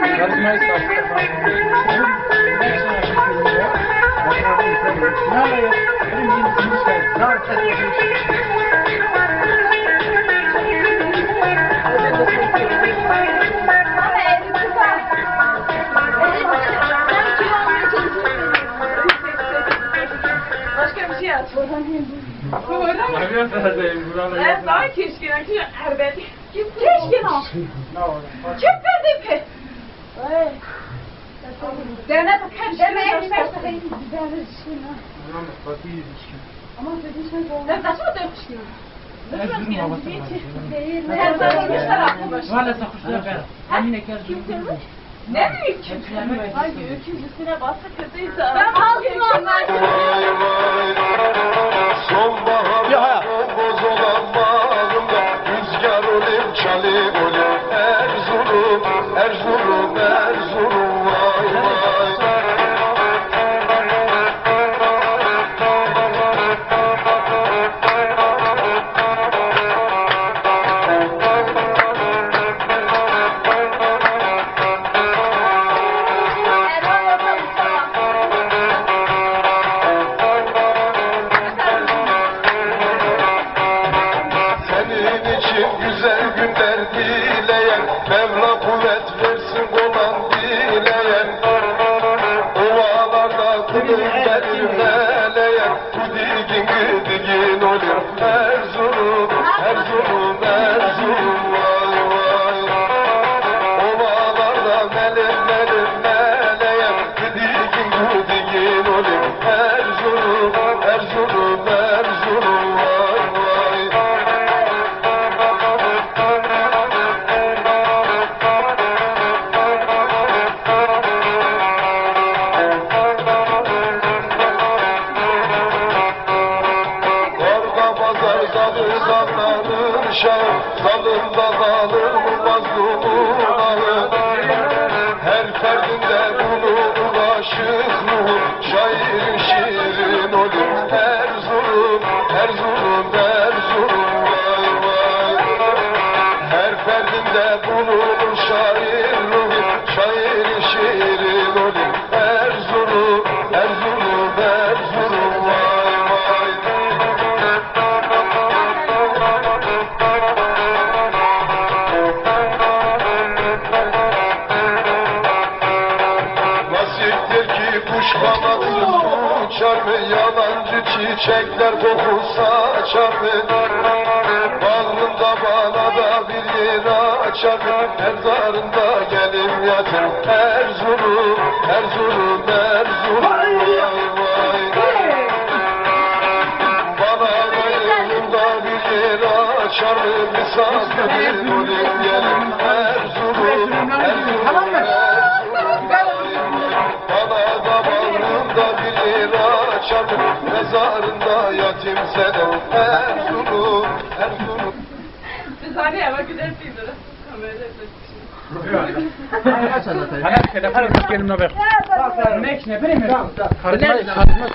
Karizmayı sattı. Ne oluyor? Benim yeni şey. Ne yapacağız? Başka bir şey at. Arıyor sadece. Buraları Evet, daha keşke. Erbet. Keşke al. Ne olur? Kim verdi pe? Devlet hem Deme şey en başta en güzel şey. Ulan fakir ilişki. Ama dediğin şey doğru. Devlet nasıl dönmüş ki? Ezgi'nin babası var. Değil. Her zaman işler aklı başı. Valla sakuşlar ben. Hamine kez? Ne büyük kim? Ay gökyüzüne bassa kötüyse. Ben kaldım onlar. Sonbahar boz olan dileyen Mevla kuvvet versin olan dileyen. Ovalarda kılın benim meleyen gıdigin olur Erzurum, Erzurum zalı sallanır şah Salında kalır mı mazlumun ahı Her ferdinde bulunur aşık ruhum Şairin şiirin olur Erzurum, Erzurum, Erzurum Vay vay Her ferdinde bulunur şair ruhum Şairin şiirin olur Erzurum, Erzurum, Erzurum kuş kanatsız uçar mı? Yalancı çiçekler koku saçar mı Bağrında bana da bir yer açar mı Erzarında gelin yatır Erzurum, Erzurum, Erzurum açar mı Misafir gelin Erzurum, Erzurum, Erzurum açar Mezarında yatim senem Erzurum, Erzurum Biz hani eve gidersiniz. Kamerada Hani telefon gelin haber. Ne işine benim mi? Karizmayı, karizma